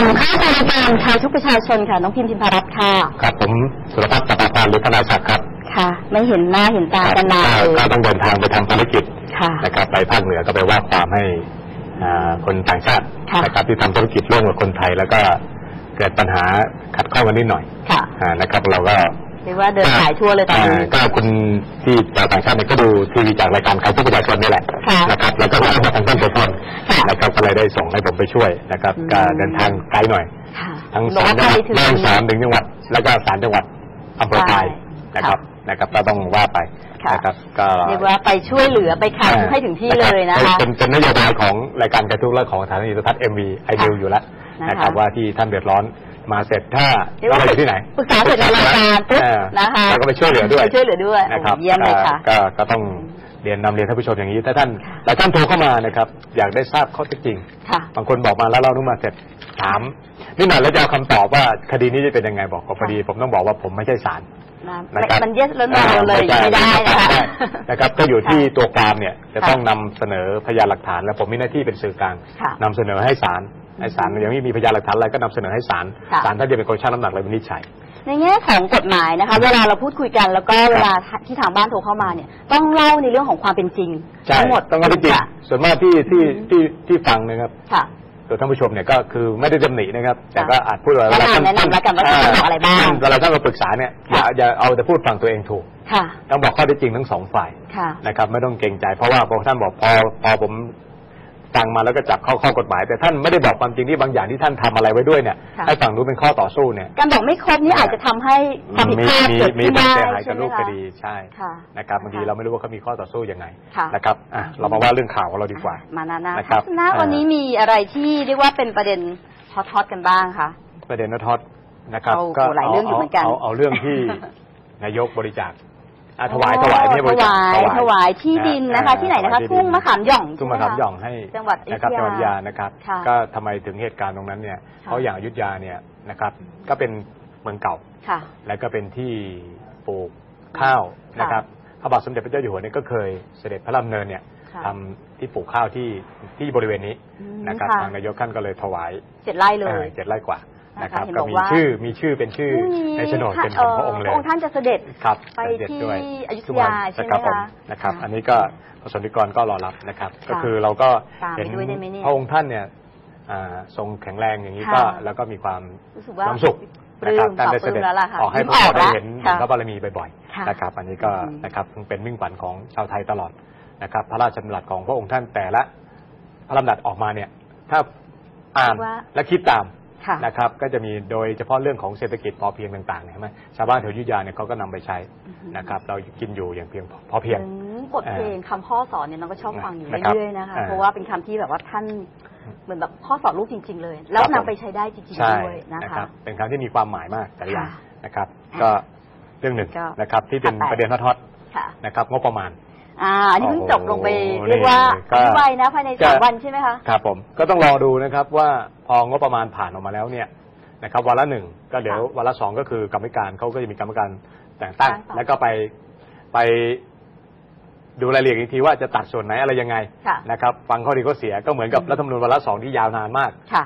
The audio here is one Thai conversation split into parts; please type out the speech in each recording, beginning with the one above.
ผู้ชมค่ะรายการชายทุกประชาชนค่ะ น้องพิมพิมพารัตน์ค่ะครับผมสุรพัฒน์สัปปานหรือธนาศักดิ์ครับค่ะ ไม่เห็นหน้าเห็นตากันนานก็เลยก็ต้องเดินทางไปทำภารกิจค่ะนะครับไปภาคเหนือก็ไปว่าความให้อ่าคนต่างชาติค่ะนะครับที่ทำธุรกิจร่วมกับคนไทยแล้วก็เกิดปัญหาขัดข้องกันนิดหน่อยค่ะอ่านะครับเราก็เรียกว่าเดินสายทั่วเลยตอนนี้าก็คุณที่ชาวต่างชาติเนี่ยก็ดูทีวีจากรายการข่าวทุกประชาชนนี่แหละค่ะนะครับแล้วก็มาทางท่านโสพลค่ะ นะครับก็เลยได้ส่งให้ผมไปช่วยนะครับอืมก็เดินทางไกลหน่อยค่ะทั้งบอกสามว่าจังหไปวัดถึงบ้านสามถึงจังหวัด แล้วก็สามจังหวัดอำเภอไทยใช่นะครับค่ะนะครับก็ต้องว่าไปค่ะนะครับก็เรียกว่าไปช่วยเหลือไปคันให้ถึงที่เลยนะคะเป็นเป็นนโยบายของรายการกระทุกและของสถานีโทรทัศน์เอ็มวีไอค่ะวิวอยู่แล้วนะคะนะครับว่าที่ท่านเดือดร้อนมาเสร็จถ้าเรียกเราว่าอยู่ที่ไหนปรึกษาเสร็จในรายการปุ๊บเออนะคะแล้วก็ไปช่วยเหลือด้วยไปช่วยเหลือด้วยนะครับโอ้เยี่ยมเลยค่ะก็ก็ก็ต้อง เรียนนำเรียนท่านผู้ชมอย่างนี้ถ้าท่านหลายท่านโทรเข้ามานะครับ อยากได้ทราบข้อเท็จจริงค่ะบางคนบอกมาแล้วเรานุ่มมาเสร็จถามนี่หน่อยแล้วจะเอาคำตอบว่าคดีนี้จะเป็นยังไงบอกก็พอดี ผมต้องบอกว่าผมไม่ใช่ศาลนะนะครับมันเยสแล้วนอนเลยไม่ได้นะคะใช่นะครับก็อยู่ที่ค่ะตัวความเนี่ยจะค่ะต้องนำเสนอพยานหลักฐาน และผมมีหน้าที่เป็นสื่อกลางค่ะนำเสนอให้ศาลให้ศาลยังไม่มีพยานหลักฐานอะไรก็นำเสนอให้ศาลค่ะศาลท่านจะเป็นคนชั่งน้ำหนักและวินิจฉัย ในแง่ของกฎหมายนะคะ เวลาเราพูดคุยกันแล้วก็เวลาที่ทางบ้านโทรเข้ามาเนี่ย ต้องเล่าในเรื่องของความเป็นจริงใช่ทั้งหมดต้องเอาที่จริงค่ะ ส่วนมากที่ที่อืมที่ที่ฟังนะครับค่ะ ตัวท่านผู้ชมเนี่ยก็คือไม่ได้ตำหนินะครับ แต่ก็อาจพูดว่าแนะนำแนะนำแล้วกันว่าท่านจะบอกอะไรบ้างเวลาท่านมาปรึกษาเนี่ยอย่าค่ะอย่าเอาแต่พูดฟังตัวเองถูก ค่ะต้องบอกข้อเท็จจริงทั้งสองฝ่ายค่ะ นะครับไม่ต้องเกรงใจ เพราะว่าพอท่านบอกพอพอผม ฟังมาแล้วก็จับเข้าข้อกฎหมาย แต่ท่านไม่ได้บอกความจริงที่บางอย่างที่ท่านทำอะไรไว้ด้วยเนี่ยค่ะให้ฝั่งนู้นเป็นข้อต่อสู้เนี่ยการบอกไม่ครบนี่อาจจะทำให้ความผิดมีพลาดมีเกิดมีขึ้นผลได้เสียหายใช่กับไหมรูปคะคดีใช่ค่ะนะครับบางทีค่ะเราไม่รู้ว่าเขามีข้อต่อสู้ยังไงค่ะนะครับอะเรามาว่าเรื่องข่าวของเราดีกว่า มานานานะคทัรับศนะอ่าวันนี้มีอะไรที่เรียกว่าเป็นประเด็นฮอตฮอตกันบ้างคะประเด็นนทอดนะครับเอาหลายเรื่องอยู่เหมือนกันเอาเอาเรื่องที่นายกบริจาค อะถวายถวายไม่ใช่บริจาคถวายถวายที่ดินนะคะอ่าที่ไหนนะคะถวายทุ่งมะขามหย่องทุ่งมะขามหย่องให้จังหวัดอยุนะธครับยาจังหวัดอยุธยานะครับค่ะก็ทำไมถึงเหตุการณ์ตรงนั้นเนี่ยค่ะเพราะอย่างอยุธยาเนี่ยนะครับก็เป็นเมืองเก่าค่ะและก็เป็นที่ปลูกข้าวค่ะนะครับพระบาทสมเด็จพระเจ้าอยู่หัวเนี่ยก็เคยเสด็จพระราชดำเนินเนี่ยค่ะทำที่ปลูกข้าวที่ที่บริเวณนี้อืมนะครับค่ะทางนายกท่านก็เลยถวายเจ็ดไร่เลเอ่อยเจ็ดไร่กว่า นะครับเห็นก็บอกมีว่าชื่อมีชื่อเป็นชื่อพรุ่งนี้ในโฉนดเป็นของพระองค์เลยพระองค์ท่านจะเสด็จครับไปเด็ดที่ด้วยอยุธยาใช่ไหมรับผคะนะครับค่ะอันนี้ก็ประสนิกรก็รอรับนะครับค่ะก็คือเราก็ตามไปเห็นด้วยได้ไหมเนี่ยพระองค์ท่านเนี่ยอ่าทรงแข็งแรงอย่างนี้ค่ะก็แล้วก็มีความรู้สึกว่าความสุขปลื้นะครับมท่านได้เสด็จปลื้มแล้วล่ะค่ะออกให้พวกยิ้มอเราอกได้แล้วเห็นค่ะพระบารมีบ่อยค่ะๆนะครับ อันนี้ก็อืมนะครับเป็นมิ่งขวัญของชาวไทยตลอดนะครับ พระราชดำรัสของพระองค์ท่านแต่ละ พระดำรัสออกมาเนี่ย ถ้าอ่านว่าและคิดตาม ค่ะ นะครับ ก็จะมีโดยเฉพาะเรื่องของเศรษฐกิจพอเพียงต่างๆเนี่ยใช่ไหมชาวบ้านแถวอยุธยาเนี่ยเขาก็นำไปใช้อือฮึนะครับ เรากินอยู่อย่างเพียงพอพอเพียง ถึงบทเพลงคำพ่อสอนเนี่ยน้องก็ชอบฟังอยู่นะครับเรื่อยๆนะคะ อ่าเพราะว่าเป็นคำที่แบบว่าท่านเหมือนแบบพ่อสอนลูกจริง ๆ เลย แล้วครับนำผมไปใช้ได้จริง ใช่ๆ ด้วยนะนะคคะรับ เป็นคำที่มีความหมายมากแต่ละอย่างค่ะนะครับอะก็เรื่องหนึ่งก็นะครับที่เป็นถัดไป ประเด็นทอดค่ะ ๆนะครับ งบประมาณ อ่าอันนี้เพิ่งจบลงไปโอ้โหเรียกว่านี่ก็อธิบายนะภายในสามจะวันใช่ไหมคะครับผมก็ต้องรอดูนะครับว่าพองบประมาณผ่านออกมาแล้วเนี่ยนะครับวันละหนึ่งก็เดี๋ยวค่ะวันละสองก็คือกรรมการเขาก็จะมีกรรมการแต่งตั้งตั้งต่อแล้วก็ไปไปดูรายละเอียดอีกทีว่าจะตัดส่วนไหนอะไรยังไงค่ะนะครับ ฟังข้อดีข้อเสียก็เหมือนกับรัฐธรรมนูญวาระสองที่ยาวนานมากค่ะ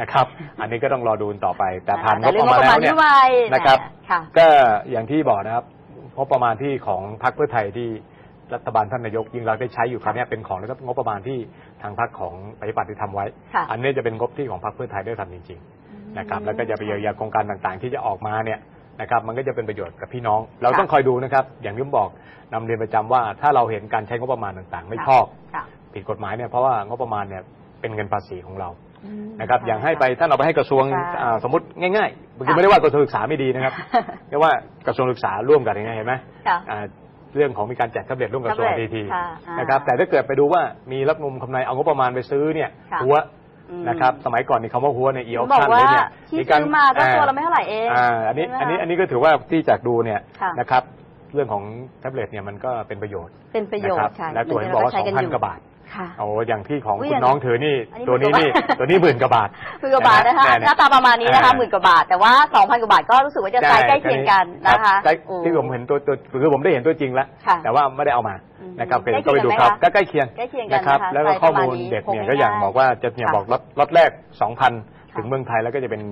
นะครับ อันนี้ก็ต้องรอดูต่อไป แต่ผ่านงแต่บเรื่ปองระงบมาณประแล้มาณวเนี่ที่ยไวนะครับค่ะก็อย่างที่บอกนะครับงบประมาณที่ของพรรคเพื่อไทยที่ รัฐบาลท่านนายกยิ่งรักษณ์ได้ใช้อยู่คราวเนี้ยเป็นของนะครับงบประมาณที่ทางพรรคของปฏิบัติที่ทำไว้ ค่ะ อันนี้จะเป็นงบที่ของพรรคเพื่อไทยได้ทำจริงๆนะครับแล้วก็จะไปเยียวยาโครงการต่างๆ ที่จะออกมาเนี่ยนะครับมันก็จะเป็นประโยชน์กับพี่น้อง เราต้องคอยดูนะครับ อย่างที่ผมบอกนำเรียนประจำว่าถ้าเราเห็นการใช้งบประมาณต่างๆ ไม่ชอบค่ะผิดกฎหมายเนี่ยเพราะว่างบประมาณเนี่ยเป็นเงินภาษีของเรา อืม นะครับอย่างให้ไปท่านเอาไปให้กระทรวงใช่อ่าสมมติง่ายๆบางทีค่ะไม่ได้ว่ากระทรวงศึกษาไม่ดีนะครับ เรียกว่ากระทรวงศึกษาร่วมกันยังไงเห็นไหมค่ะ อ่า เรื่องของมีการแจกแท็บเล็ตร่วมกับกระทรวงแท็บเล็ทีตทีค่ะอ่านนะครับแต่ถ้าเกิดไปดูว่ามีรับนุมคำนายเอางบประมาณไปซื้อเนี่ยค่ะหัวอืมนะครับสมัยก่อนนี่คำว่าหัวในอีออบอชั่นกว่าเลยเนี่ยที่ซื้อมาก็ตัวละไม่เท่าไหร่เองอ่าอันนี้ใช่ไหมอันนี้คะอันนี้ก็ถือว่าที่จากดูเนี่ยค่ะนะครับเรื่องของแท็บเล็ตเนี่ยมันก็เป็นประโยชน์เป็นประโยชนะครัน์ใช่และตัวเห็นบอกว่าใช้สองกันพันอยู่กว่าบาท ค่ะโอ้อย่างที่ของอุ๊ยคุณอันน้องถือนี่ อันนี้ตัวนี้หมื่นี่นกว่าบาท ตัวนี้หมื่นกว่าบาทหมื่นกว่าบาทนะคะเยหน้าตาประมาณนี้นะคะอ่าหมื่นกว่าบาท แต่ว่าสองพันกว่าบาทก็รู้สึกว่าจะไซส์ใกล้เคียงกันนะคะใกล้อืมที่ผมเห็นตัวตัวคือผมได้เห็นตัวจริงแล้ว ค่ะแต่ว่าไม่ได้เอามาอืมนะครับใกล้ก็ไปดูเคียงไหมครับคะก็ใกล้เคียงใกล้เคียงกันนะครับ นะคะแล้วก็ไซส์ข้อประมาณมูลนี้เด็กเนี่ยพกก็อย่างง่ายๆบอกว่าจะเนี่ยค่ะบอกล็อตล็อตแรกสองพันถึงเมืองไทยแล้วก็จะเป็น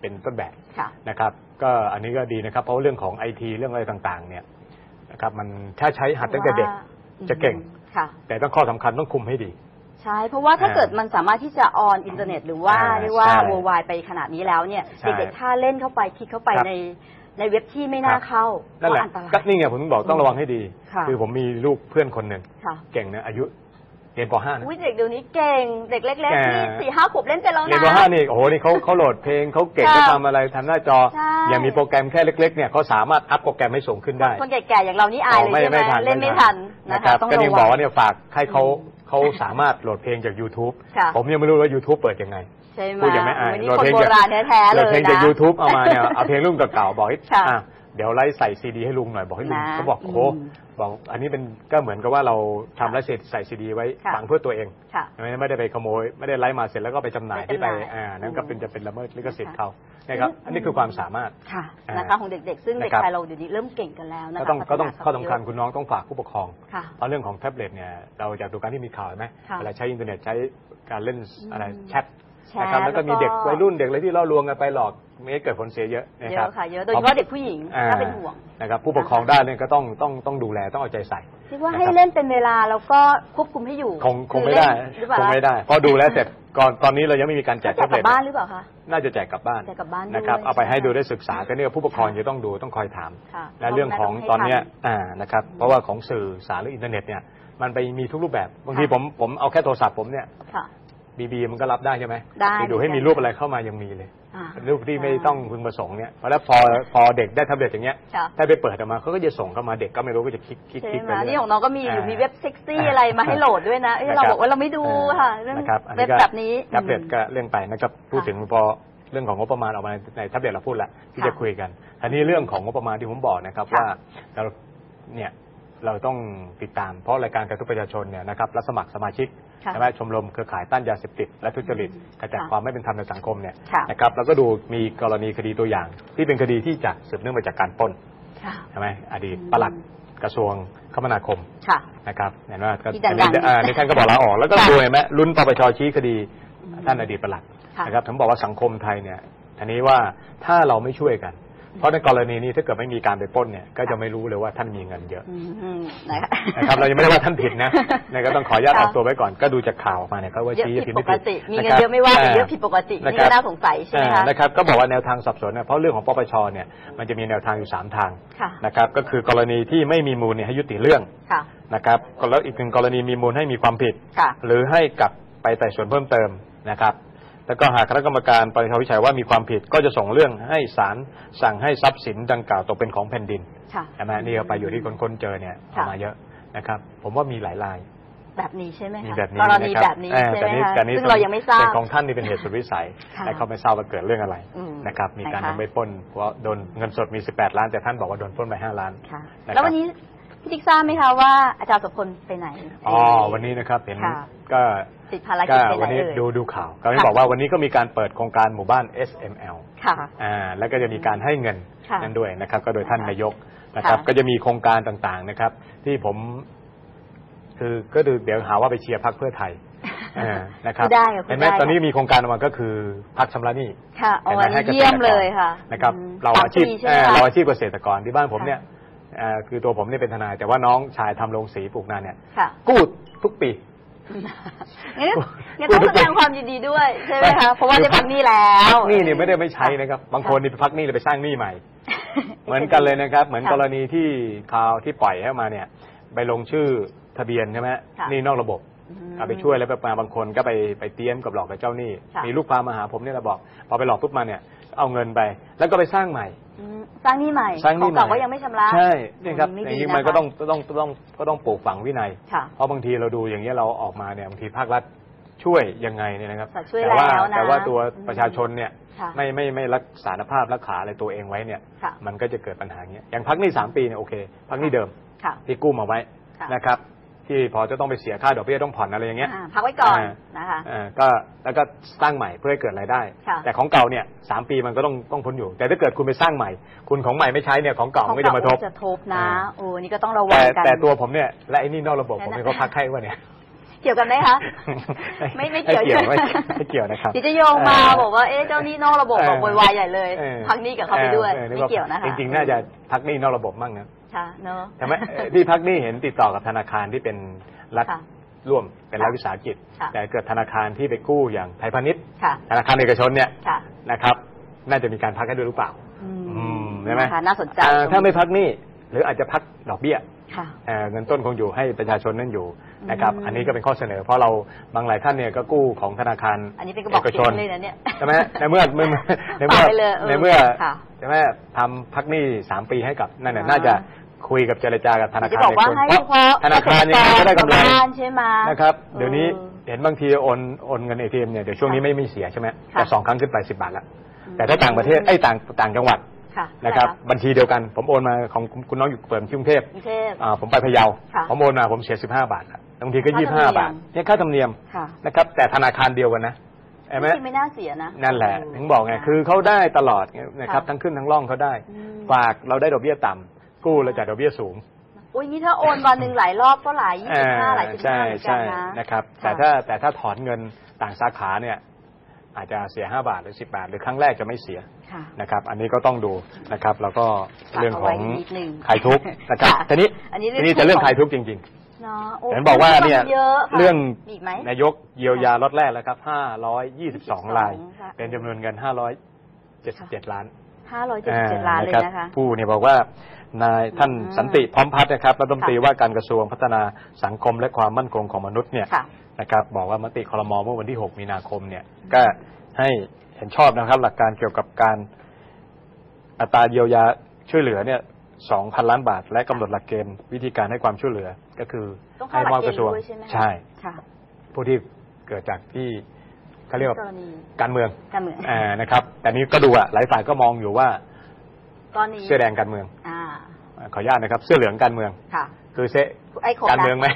เป็นต้นแบบ ค่ะ นะครับก็อันนี้ก็ดีนะครับเพราะว่าเรื่องของไอทีเรื่องอะไรต่างๆ เนี่ยนะครับมันถ้าใช้หัดตั้งแต่เด็กจะเก่ง ค่ะ แต่ต้องข้อสำคัญต้องคุมให้ดี ใช่ เพราะว่าถ้าอ่าเกิดมันสามารถที่จะออนอินเทอร์เน็ต หรือว่าอ่าเรียกว่าใช่เวอร์ไวไปขนาดนี้แล้วเนี่ยใช่เด็กๆถ้าเล่นเข้าไปคลิกเข้าไปครับในในเว็บที่ไม่น่าครับ เข้านั่นแหละก็อันตราย ก็นี่ไงผมถึงบอกต้องระวังให้ดีค่ะคือผมมีลูกเพื่อนคนหนึ่งค่ะ เก่งนะอายุ เรียนป .5 นะอุ้ยเด็กเดี๋ยวนี้เก่ง เด็กเล็กแก่ๆนี่สี่ห้าขวบเล่นเป็นแล้วเรียนนะป .5 นี่โอ้โหนี่เขาเขาโหลดเพลงเขาเก่งค่ะเขาทำอะไรทำหน้าจอ ใช่ อย่างมีโปรแกรมแค่เล็ก ๆ เนี่ยเขาสามารถอัพโปรแกรมให้ส่งขึ้นได้ คนแก่ๆอย่างเรานี่อายเลยไม่ใช่ไหมไม่ทันเล่นไม่ทันนะนะคะรับต้องก็ระยังวับอกง ว่าเนี่ยฝากให้เขาเขาสามารถโหลดเพลงจาก YouTube ค่ะ ผมยังไม่รู้ว่า YouTube เปิดยังไง ใช่ไหมพูดอย่างไม่อายวันนี้โหลดคนเพลงโบจากราณแท้ๆโหเลลดยเพลงนะจาก YouTube เอามาเนี่ยเอาเพลงรุ่นเก่าๆบอกให้ค่ะ อะ เดี๋ยวไลฟ์ใส่ซีดีให้ลุงหน่อยบอกให้ลุงนะเขาบอกโอ้โหอืมบอก อันนี้เป็นก็เหมือนกับว่าเราทำไลฟ์เสร็จใส่ซีดีไว้ค่ะฟังเพื่อตัวเองค่ะ ไม่ไม่ได้ไปขโมย ไม่ได้ไลฟ์มาเสร็จแล้วก็ไปจำหน่ายไม่ที่ไปจำหน่ายอ่านั่นก็เป็นอืมจะเป็นละเมิดลิขสิทธิ์ค่ะเขานะครับอันนี้คือความสามารถ ค่ะอ่านนะคะของเด็กๆ ซึ่งเด็กนะครับไทยเราเดี๋ยวนี้เริ่มเก่งกันแล้วนะก็คะต้องก็ต้องพัฒนาข้อสำคัญเยะคุณน้องต้องฝากผู้ปกครอง ค่ะ เพราะเรื่องของแท็บเล็ตเนี่ยเราจากดูการที่มีข่าวเห็นไหมค่ะเวลาใช้อินเทอร์เน็ตใช้การเล่นอะไรอืมแชทแชนะครับร์แล้วก็มีเด็กวัยรุ่นเด็กอะไรที่ล่อลวงกันไปหลอกไม่ให้เกิดผลเสียเยอะนะเยครับ อะค่ะเยอะโดยเฉพาะเด็กผู้หญิงอ่าน่าเป็นห่วง นะครับผู้ปกครองได้เนี่ยก็ต้องต้องต้องดูแลต้องเอาใจใส่เรียกว่านะครับให้เล่นเป็นเวลาแล้วก็ควบคุมให้อยู่คงคงไม่ได้อเล่นหรือเปล่าคงไม่ได้เพราะดูแล้วเสร็จก่อนตอนนี้เรายังไม่มีการแจแจกกแท็บกลัเล็บตบ้านหรือเปล่าคะ น่าจะแจกกลับบ้านแจกกลับบ้านด้วยนะครับเอาไปให้ดูได้ศึกษาค่ะก็เนี่ยผู้ปกครองจะต้องดูต้องคอยถาม ค่ะและเรื่องของให้ตอนเนี้ยทัอ่านะครับเพราะว่าของสื่อสารหรืออินเทอร์เน็ตเนี่ยมันไปมีทุกรูปแบบบางทีค่ะ ผมผมเอาแค่โทรศัพท์ผมเนี่ยค่ะ บีบีมันก็รับได้ใช่ไหมได้ ปดูให้มีรูปอะไรเข้ามายังมีเลยอ่า รูปที่ไม่ต้องพึงประสงค์เนี่ยเพราะแล้วพอพอเด็กได้แท็บเล็ตอย่างเงี้ยค่ะถ้าไปเปิดออกมาเขาก็จะส่งเข้ามาเด็กก็ไม่รู้ก็จะคลิกคลิกใช่คลิกไหไปมเรื่นี่อยของน้องก็มีอยู่อ่ามีมีเว็บเซ็กซี่อะไรมาให้โหลดด้วยนะเอ้ยนะครัเราบบอกว่าเราไม่ดูค่ะเรื่องนะครับอันเว็นี้บก็แบบนี้แท็บเล็ตก็เรื่องไปนะครับพูดค่ะถึงพอเรื่องของงบประมาณออกมาในในแท็บเล็ตเราพูดแล้วที่ค่ะจะคุยกันอันนี้เรื่องของงบประมาณที่ผมบอกนะครับค่ะว่าเราเนี่ยเราต้องติดตามเพราะรายการกระตุ้นประชาชนเนี่ยนะครับรับสมัครสมาชิกค่ะ ใช่ไหมชมรมเครือข่ายต้านยาเสพติดและทุจริตกระจัดค่ะความไม่เป็นธรรมในสังคมเนี่ยค่ะนะครับแล้วก็ดูมีกรณีคดีตัวอย่าง ที่เป็นคดีที่จะสืบเนื่องมาจากการปล้นค่ะใช่ไหมอดีตอืมปลัดกระทรวงคมนาคมค่ะนะครับเห็นว่าก็ที่ดังๆอันนี้อ่านี่ท่านก็บอกลาออกแล้วก็ค่ะดูเห็นไหมลุ้นปปชชี้คดีอืมท่านอดีตปลัดค่ะนะครับผมบอกว่าสังคมไทยเนี่ยทีนี้ว่าถ้าเราไม่ช่วยกัน เพราะในกรณีนี้ถ้าเกิดไม่มีการไปปล้นเนี่ยก็จะไม่รู้เลยว่าท่านมีเงินเยอะอืมนะคะนะครับเรายังไม่ได้ว่าท่านผิดนะนะก็ต้องขออนุญาตค่ะออกตัวไว้ก่อนก็ดูจากข่าวออกมาเนี่ยก็ว่าเยอะชี้ผิดผิดปไม่กผิดติมีนะเงิคนรับเยอะไม่ว่าแต่าเยอะผิดปกตินะนี่ครับก็น่าสงสัยใช่ไหมอ่าคะนะครับก็บอกว่าแนวทางสอบสวนเนี่ยเพราะเรื่องของปปชเนี่ยมันจะมีแนวทางอยู่สามทางค่ะนะครับก็คือกรณีที่ไม่มีมูลเนี่ยให้ยุติเรื่องค่ะนะครับแล้วอีกหนึ่งกรณีมีมูลให้มีความผิดค่ะหรือให้กลับไปไต่สวนเพิ่มเติมนะครับ แล้วก็หากคณะกรรมการปฏิบัติวิจัยว่ามีความผิดก็จะส่งเรื่องให้ศาลสั่งให้ทรัพย์สินดังกล่าวตกเป็นของแผ่นดินค่ะใช่ไหมนี่ก็ไปอยู่ที่คนคนๆเจอเนี่ยอค่ะอกมาเยอะนะครับ ผมว่ามีหลายรายแบบนี้ใช่ไหมมีคะแบบนี้กรณีนะครับแบบนี้เออใช่ไหมแต่นี้คะแต่นี้ซึ่งเรายังไม่ทราบแต่ของท่านนี่เป็นเหตุสุดวิสัยค่ะและเขาไม่ทราบว่าเกิดเรื่องอะไรอืมนะครับ มีการนะคะทำไปปล้นเพราะโดนเงินสดมี 18 ล้านแต่ท่านบอกว่าโดนปล้นไป5ล้านค่ะนะครับแล้ววันนี้พี่ติ๊กทราบไหมคะว่าอาจารย์สุพลไปไหนอ๋อวันนี้นะครับเห็นค่ะก็ ติดภารก็กิจไปไหนวันนี้เอ่ย ดูดูข่าวก็ไม่ค่ะ บอกว่าวันนี้ก็มีการเปิดโครงการหมู่บ้าน SML ค่ะ อ่าแล้วก็จะมีการให้เงินค่ะนั่นด้วยนะครับ ก็โดยท่านค่ะนายกนะครับ ค่ะก็จะมีโครงการต่างๆนะครับ ที่ผม คือก็ดูเดี๋ยวหาว่าไปเชียร์พรรคเพื่อไทยอ่านะครับพูดได้ค่ะพูดเห็นไหมได้ตอนนี้มีโครงการออกมาก็คือพักชำระหนี้ ค่ะอ๋อเห็นไหมอันให้นี้กษตรกรเยี่ยมเลยค่ะนะครับอืมเราสมอาชีพปีใช่ไหมเอ่อคะ เราอาชีพเกษตรกรที่บ้านผมค่ะ เนี่ยเอ่อคือตัวผมเนี่ยเป็นทนาย แต่ว่าน้องชายทำโรงสีปลูกนาเนี่ยค่ะ กู้ทุกปี งั้นงั้นต้องแสดงความยินดีด้วยใช่ไหมคะเพราะว่าได้พักหนี้แล้วพักหนี้เนี่ยไม่ได้ไม่ใช้นะครับ บางคนนี่ไปพักหนี้เลยไปสร้างหนี้ใหม่ เหมือนกันเลยนะครับ เหมือนค่ะกรณีที่ข่าวที่ปล่อยให้มาเนี่ย ไปลงชื่อทะเบียนใช่ไหมค่ะหนี่นอกระบบม เอาไปช่วยแล้วไปมาบางคนก็ไปไปเตี้ยมกับหลอกกับเจ้าหนี้ค่ะมีลูกความมาหาผมเนี่ยเราบอก พอไปหลอกปุ๊บมาเนี่ย เอาเงินไป แล้วก็ไปสร้างใหม่อืมสร้างหนี้ใหม่สร้างหขอนี้งใหม่เก่าก็ยังไม่ชำระใช่นี่ครับไม่อดีย่างนี้นะคะมันก็ต้องต้องต้องก็ต้องปลูกฝังวินัยค่ะเพราะบางทีเราดูอย่างเงี้ยเราออกมาเนี่ยบางทีภาครัฐช่วยยังไงเนี่ยนะครับแต่ช่วยแต่ว่าแล้วนะแต่ว่าตัวอืมประชาชนเนี่ยค่ะไม่ไม่ไม่รักษาภาพรักษาอะไรตัวเองไว้เนี่ยค่ะมันก็จะเกิดปัญหาอย่างเงี้ยอย่างพักหนี้สามปีเนี่ยโอเคพักหนี้เดิมค่ะที่กู้มาไว้ค่ะนะครับ ที่พอจะต้องไปเสียค่าดอกเบี้ยต้องผ่อนอะไรอย่างเงี้ยอ่าพักไว้ก่อนอ่านะคะเอ่อก็แล้วก็สร้างใหม่เพื่อให้เกิดรายได้ ค่ะแต่ของเก่าเนี่ยสามปีมันก็ต้องต้องพ้นอยู่ แต่ถ้าเกิดคุณไปสร้างใหม่ คุณของใหม่ไม่ใช้เนี่ยของเก่ามันก็จะมาทบ จะทบนะอ่า โอ้นี่ก็ต้องระวัแต่งกัน แต่ตัวผมเนี่ยและไอ้นี่นอกระบบนั่ผมนน่ะให้เขาพักให้ว่าเนี่ย เกี่ยวกันไหมคะ ไม่ไม่เกี่ยวไม่เกี่ยวใช่ไหมไม่ไม่เกี่ยวนะครับเดี๋ยวจะโยงมาบอกว่าเอ๊ะเจ้าหนี้นอกระบบบอกเออ โวยวายใหญ่เลย เออพักหนี้กับเขาไปด้วยออออไม่เกี่ยวนะคะ จริงๆ น่าจะพักหนี้นอกระบบมั่งนะ ค่ะเนอะใช่ไหมเอ่อที่พักหนี้เห็นติดต่อกับธนาคารที่เป็นรัฐค่ะร่วมเป็นรัฐวิสาหกิจ ค่ะ แต่เกิดธนาคารที่ไปกู้อย่างไทยพาณิชย์ค่ะ ธนาคารเอกชนเนี่ยค่ะนะครับ น่าจะมีการพักให้ด้วยหรือเปล่า อือืมใช่ไหม นะคะน่าสนใจเอ่อถ้าไม่พักหนี้หรืออาจจะพักดอกเบี้ย ค่ะเอ่อเงินต้นคงอยู่ให้ประชาชนนั่นอยู่นะครับอืมอันนี้ก็เป็นข้อเสนอ เพราะเราบางหลายท่านเนี่ยก็กู้ของธนาคารอันนี้เป็นกระบอกเอกชนเสียงเลยนะเนี่ยใช่ไหมในเมื่อในเมื่อในเมื่อฝากไปเลยเออในเมื่อค่ะใช่ไหมทำพักหนี้สามปีให้กับนั่นน่ะอ่าน่าจะคุยกับเจรจากับธนาจะคารบอกว่าเอกชนให้เพเฉราะพาะธนาคารยังไงก็ได้กำไรบ้านใช่ไหมนะครับเดี๋ยวนี้ออเห็นบางทีโอนโอนเงินเอทีเอ็มเนี่ยเดี๋ยวช่วงนี้ไม่ไม่เสียใช่ไหมค่ะแต่สองครั้งขึ้นไปสิบบาทแล้วอืมแต่ถ้าต่างประเทศไอ้ยต่างต่างจังหวัด ค่ะนะครับ ใช่บัญชีเดียวกัน ผมโอนมาของคุณคุณน้องอยู่เปิดที่กรุงเทพกรุงเทพ อ่าผมไปพะเยา ค่ะผมโอนมาผมเสียสิบห้าบาทอะบางทีก็ ค่ายี่ธรรมห้าเนียมบาทเนี่ยค่าธรรมเนียมค่ะนะครับ แต่ธนาคารเดียวกันนะเห็นไหมจริงๆไม่น่าเสียนะ นั่นแหละถึงบอกไงคือเขาได้ตลอดนะครับค่ะทั้งขึ้นทั้งล่องเขาได้ อืม ฝากเราได้ดอกเบี้ยต่ำกู้เราจ่ายดอกเบี้ยสูงโอ้ยงี้ถ้าโอนวันหนึ่งหลายรอบก็หลายยี่สิบห้าหลายสิบใช่ห้าเหมือนกัใช่นนะนะครับค่ะแต่ถ้าแต่ถ้าถอนเงินต่างสาขาเนี่ย อาจจะเสียห้าบาทหรือสิบาท หรือครั้งแรกจะไม่เสียค่ะ นะครับ อันนี้ก็ต้องดูนะครับ แล้วก็ฝากเรื่องของเอาไว้นิดนึงขายทุกข์นะครับค่ะทีนี้อันนี้เรื่ทีองนี้จะเรื่องของขายทุกข์จริงเนาะโๆเห็นบอกว่าเนี่ยเยอะค่ะเรื่องมีอีกไหม นายกเยียวยาล็อตแรกแล้วครับห้าร้อยยี่สิบสองราย ค่ะ เป็นจำนวนเงินห้าร้อยเจ็ดสิบเจ็ดล้าน ห้าร้อยเจ็ดสิบเจ็ดล้านเลยนะคะ ผู้เนี่ยบอกว่านายท่านอืมสันติพร้อมพัฒน์นะครับรัฐมนตรีค่ะว่าการกระทรวงพัฒนาสังคมและความมั่นคงของมนุษย์เนี่ยค่ะ นะครับบอกว่ามติครมเมื่อวันที่ 6 มีนาคมเนี่ยก็ให้เห็นชอบนะครับ หลักการเกี่ยวกับการอัตราเยียวยาช่วยเหลือเนี่ย2,000ล้านบาท และกำหนดหลักเกณฑ์วิธีการให้ความช่วยเหลือก็คือต้องเข้าหลักมอบเกกณระฑ์ทรวงด้วยใช่ไหมคะใช่ค่ะผู้ที่เกิดจากที่เขาเรียกว่ากรณีการเมืองการเมืองอ่านะครับ แต่นี้ก็ดูอะหลายฝ่ายก็มองอยู่ว่าก้อนนี้เสื้อแดงการเมืองอ่าขออนุญาตนะครับ เสื้อเหลืองการเมือง ค่ะคือเซไอ้ครบนะการเมืองไหม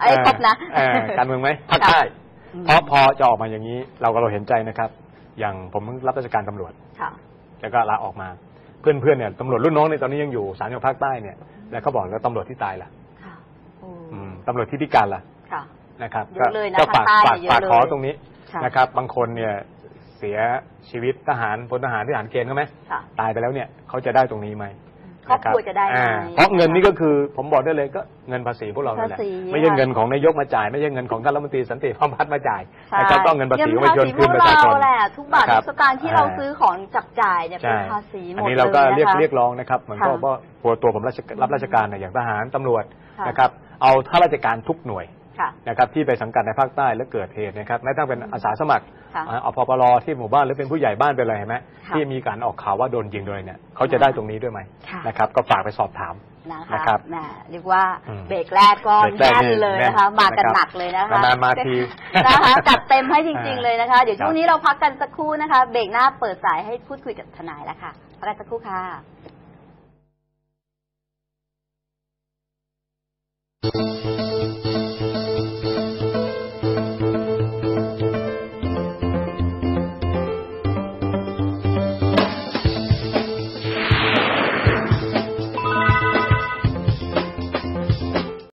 ไอ้ครบนะเออการเมืองไหมภาคค่ะใต้อืมเพราะพอจะออกมาอย่างนี้ เราก็เราเห็นใจนะครับ อย่างผมเพิ่งรับราชการตำรวจค่ะแล้วก็ลาออกมา เพื่อนๆเนี่ยตำรวจรุ่นน้องในยตอนนี้ยังอยู่สามจังหวัดภาคใต้เนี่ยแล้วเขาบอกแล้วตำรวจที่ตายล่ะค่ะโอ้อืมตำรวจที่พิการล่ะค่ะนะครับเยอะเลยนะก็ฝากภาคใต้ฝากเนี่ยเยอะฝากขอเลยตรงนี้ค่ะนะครับ บางคนเนี่ยเสียชีวิตทหารพลทหารที่ทหารเกณฑ์เขาไหมค่ะตายไปแล้วเนี่ยเขาจะได้ตรงนี้ไหม ครอบครัวจะได้ไหมอ่าเพราะเงินนี่ก็คือผมบอกได้เลยก็เงินภาษีพวกเรานั่นแหละภาษีไม่ใช่เงินของนายกมาจ่าย ไม่ใช่เงินของท่านรัฐมนตรีสันติพร้อมพัฒน์มาจ่ายใช่นะครับต้องเงินภาษีของประชาชนเงิคืนประชาชนพวกเราแหละทุกบาทครัทุกสตางค์ที่เราซื้อของจับจ่ายเนี่ยเป็นใช่ภาษีหมดอันเลยนี้เราก็เรียกนะคะเรียกร้องนะครับเหมือนก็ค่ะว่าตัวตัวผมราชรับราชการเนี่ยอย่างทหารตำรวจค่ะนะครับเอาข้าราชการทุกหน่วย ค่ะ นะครับที่ไปสังกัดในภาคใต้แล้วเกิดเหตุนะครับแม้ตั้งเป็นอาสาสมัครค่ะอ่าอพปรที่หมู่บ้านหรือเป็นผู้ใหญ่บ้านเป็นอะไรเห็นไหมค่ะที่มีการออกข่าวว่าโดนยิงโดยเนี่ยเขาจะได้ตรงนี้ด้วยไหมค่ะ นะครับ ก็ฝากไปสอบถาม นะคะนะครับแหมเรียกว่าอืมเบรกแรกก็เบรกแรกแน่นนี่เลยแน่นนะคะมากันนะครับหนักเลยนะคะนานๆมาทีนะคะจัดเต็มให้จริง ๆ เลยนะคะ เดี๋ยวครับช่วงนี้เราพักกันสักครู่นะคะ เบรกหน้าเปิดสายให้พูดคุยกับทนายแล้วค่ะพักกันสักครู่ค่ะ Thank